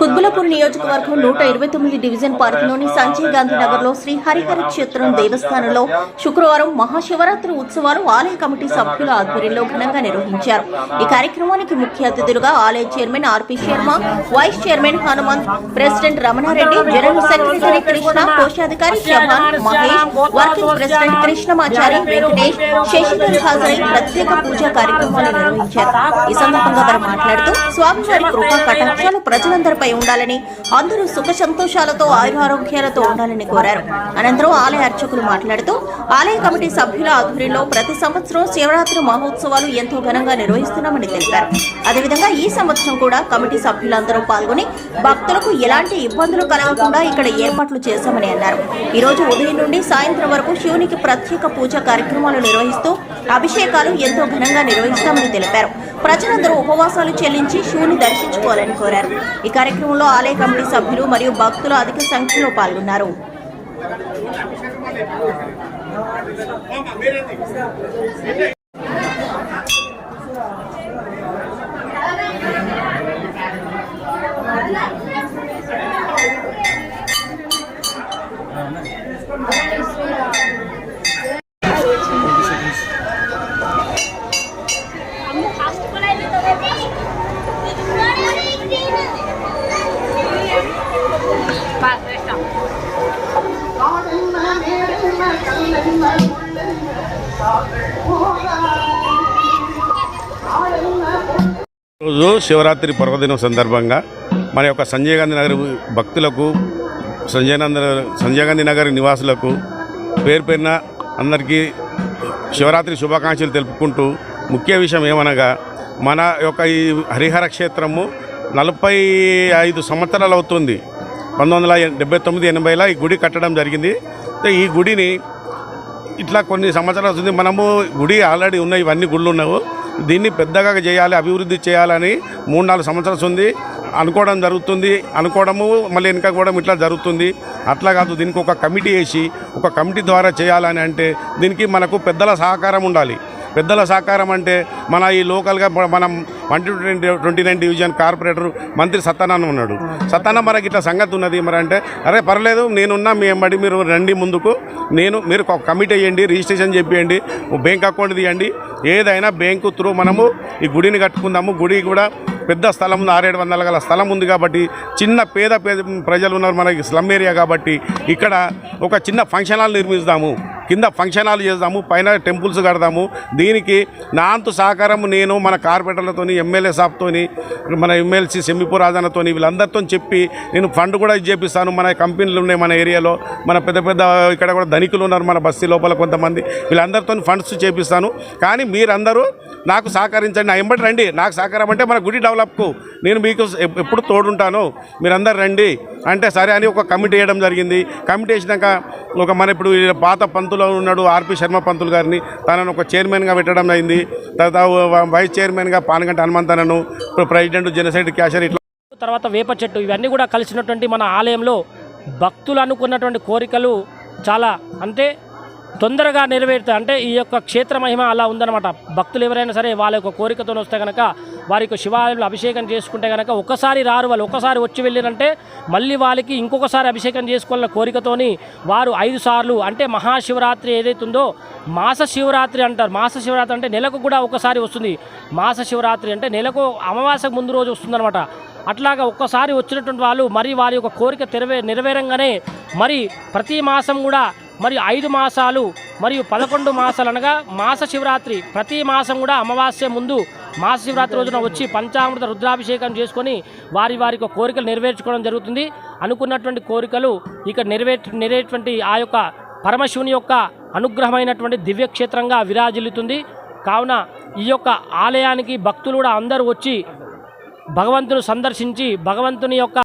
కుత్బులపూర్ నియోజకవర్గం నూట ఇరవై తొమ్మిది డివిజన్ పరిధిలోని సంజయ్ గాంధీ నగర్లో శ్రీ హరిహర క్షేత్రం దేవస్థానంలో శుక్రవారం మహాశివరాత్రి ఉత్సవాలు ఆలయ కమిటీ సభ్యుల ఆధ్వర్యంలో ఘనంగా నిర్వహించారు. ఈ కార్యక్రమానికి ముఖ్య అతిథులుగా ఆలయ chairman R P Sharma vice chairman Hanumanth president Ramanareddy general secretary Krishna కోశాధికారి జవాన్ మహేష్ వర్కింగ్ ప్రెసిడెంట్ కృష్ణమాచారి వెంకటేష్ శశిధర్ హాజరై ప్రత్యేక పూజా కార్యక్రమాలు నిర్వహించారు. ఈ సందర్భంగా వారు మాట్లాడుతూ స్వామివారి కృపా కటాక్షాలు ప్రజలందరిపై ఉండాలని అందరూ సుఖ సంతోషాలతో ఆయురారోగ్యాలతో ఉండాలని కోరారు. అనంతరం ఆలయ అర్చకులు మాట్లాడుతూ ఆలయ కమిటీ సభ్యుల ఆధ్వర్యంలో ప్రతి సంవత్సరం శివరాత్రి మహోత్సవాలు ఎంతో ఘనంగా నిర్వహిస్తున్నామని తెలిపారు. అదేవిధంగా ఈ సంవత్సరం కూడా కమిటీ సభ్యులందరూ పాల్గొని భక్తులకు ఎలాంటి ఇబ్బందులు కలగకుండా ఇక్కడ ఏర్పాట్లు చేశామని అన్నారు. ఈ రోజు ఉదయం నుండి సాయంత్రం వరకు శివునికి ప్రత్యేక పూజ కార్యక్రమాలు నిర్వహిస్తూ అభిషేకాలు ఎంతో ఘనంగా నిర్వహిస్తామని తెలిపారు. ప్రజలందరూ ఉపవాసాలు చెల్లించి శివుని దర్శించుకోవాలని కోరారు. ఈ కార్యక్రమంలో ఆలయ కమిటీ సభ్యులు మరియు భక్తులు అధిక సంఖ్యలో పాల్గొన్నారు. రోజు శివరాత్రి పర్వదినం సందర్భంగా మన యొక్క సంజయ్ గాంధీ నగర్ భక్తులకు సంజయ్ సంజయ్ గాంధీ నగర్ నివాసులకు పేరు పేరున అందరికీ శివరాత్రి శుభాకాంక్షలు తెలుపుకుంటూ ముఖ్య విషయం ఏమనగా మన యొక్క ఈ హరిహర క్షేత్రము నలభై ఐదు సంవత్సరాలు అవుతుంది. పంతొమ్మిది వందల డెబ్బై తొమ్మిది ఎనభైలో ఈ గుడి కట్టడం జరిగింది. ఈ గుడిని ఇట్లా కొన్ని సంవత్సరాలు వస్తుంది మనము గుడి ఆల్రెడీ ఉన్నాయి ఇవన్నీ గుళ్ళు ఉన్నావు. దీన్ని పెద్దగా చేయాలి అభివృద్ధి చేయాలని మూడు నాలుగు సంవత్సరాలు ఉంది అనుకోవడం జరుగుతుంది. అనుకోవడము మళ్ళీ వెనక కూడా ఇట్లా జరుగుతుంది. అట్లా కాదు దీనికి ఒక కమిటీ వేసి ఒక కమిటీ ద్వారా చేయాలని అంటే దీనికి మనకు పెద్దల సహకారం ఉండాలి. పెద్దల సహకారం అంటే మన ఈ లోకల్గా మనం one twenty twenty nine division corporator మంత్రి సత్యనారాయణ ఉన్నాడు. సత్యనారాయణ మనకి ఇట్లా సంగతి ఉన్నది మరి అంటే అరే పర్లేదు నేనున్నా మీ ఎంబడి మీరు రండి ముందుకు. నేను మీరు కమిట్ కమిటీ వేయండి రిజిస్ట్రేషన్ చెప్పేయండి బ్యాంక్ అకౌంట్ తీయండి. ఏదైనా బ్యాంకు త్రూ మనము ఈ గుడిని కట్టుకుందాము. గుడి కూడా పెద్ద స్థలం ఉంది ఆరేడు వందల గల స్థలం ఉంది కాబట్టి చిన్న పేద పేద ప్రజలు ఉన్నారు మనకి స్లమ్ ఏరియా కాబట్టి ఇక్కడ ఒక చిన్న ఫంక్షన్ హాల్ నిర్మిస్తాము. కింద ఫంక్షన్ హాల్ చేద్దాము పైన టెంపుల్స్ కడదాము. దీనికి నాంతు సహకారం నేను మన కార్పొరేటర్లతో ఎమ్మెల్యే సాబ్తోని మన ఎమ్మెల్సీ సెమ్మిపూర్ రాజన్నతోని వీళ్ళందరితో చెప్పి నేను ఫండ్ కూడా ఇది చేపిస్తాను. మన కంపెనీలు ఉన్నాయి మన ఏరియాలో. మన పెద్ద పెద్ద ఇక్కడ కూడా ధనికులు ఉన్నారు మన బస్తీ లోపల కొంతమంది. వీళ్ళందరితో ఫండ్స్ చేపిస్తాను. కానీ మీరందరూ నాకు సహకరించండి. నా ఎంబటి రండి. నాకు సహకారం అంటే మన గుడి డెవలప్కు నేను మీకు ఎప్పుడు తోడుంటాను. మీరందరూ రండి. అంటే సరే అని ఒక కమిటీ వేయడం జరిగింది. కమిటీ వేసినాక ఒక మన ఇప్పుడు పాత పంతులు ఉన్నాడు ఆర్పి శర్మ పంతులు గారిని. తనను ఒక చైర్మన్గా పెట్టడం అయింది. తర్వాత వైస్ చైర్మన్గా పానగంట హనుమంతనను ప్రెసిడెంట్ జనసైడ్ క్యాషర్ ఇట్లా తర్వాత వేప చెట్టు ఇవన్నీ కూడా కలిసినటువంటి మన ఆలయంలో భక్తులు అనుకున్నటువంటి కోరికలు చాలా. అంటే తొందరగా నెరవేరుతాయి. అంటే ఈ యొక్క క్షేత్ర మహిమ అలా ఉందన్నమాట. భక్తులు ఎవరైనా సరే వాళ్ళ యొక్క కోరికతో వస్తే కనుక వారి యొక్క శివాలయంలో అభిషేకం చేసుకుంటే కనుక ఒకసారి రారు వాళ్ళు ఒకసారి వచ్చి వెళ్ళినంటే మళ్ళీ వాళ్ళకి ఇంకొకసారి అభిషేకం చేసుకోవాలన్న కోరికతోని వారు ఐదు సార్లు అంటే మహాశివరాత్రి ఏదైతుందో మాస శివరాత్రి అంటారు. మాస శివరాత్రి అంటే నెలకు కూడా ఒకసారి వస్తుంది. మాస శివరాత్రి అంటే నెలకు అమావాస్యకు ముందు రోజు వస్తుందన్నమాట. అట్లాగా ఒక్కసారి వచ్చినటువంటి వాళ్ళు మరి వారి యొక్క కోరిక తెరవే నెరవేరంగానే మరి ప్రతి మాసం కూడా మరి ఐదు మాసాలు మరియు పదకొండు మాసాలు అనగా మాస శివరాత్రి. ప్రతి మాసం కూడా అమావాస్య ముందు మాస శివరాత్రి రోజున వచ్చి పంచామృత రుద్రాభిషేకం చేసుకొని వారి వారి యొక్క కోరికలు నెరవేర్చుకోవడం జరుగుతుంది. అనుకున్నటువంటి కోరికలు ఇక నెరవే నెరవేటువంటి ఆ యొక్క పరమశివుని యొక్క అనుగ్రహమైనటువంటి దివ్యక్షేత్రంగా విరాజిల్లుతుంది. కావున ఈ యొక్క ఆలయానికి భక్తులు కూడా అందరూ వచ్చి భగవంతుని సందర్శించి భగవంతుని యొక్క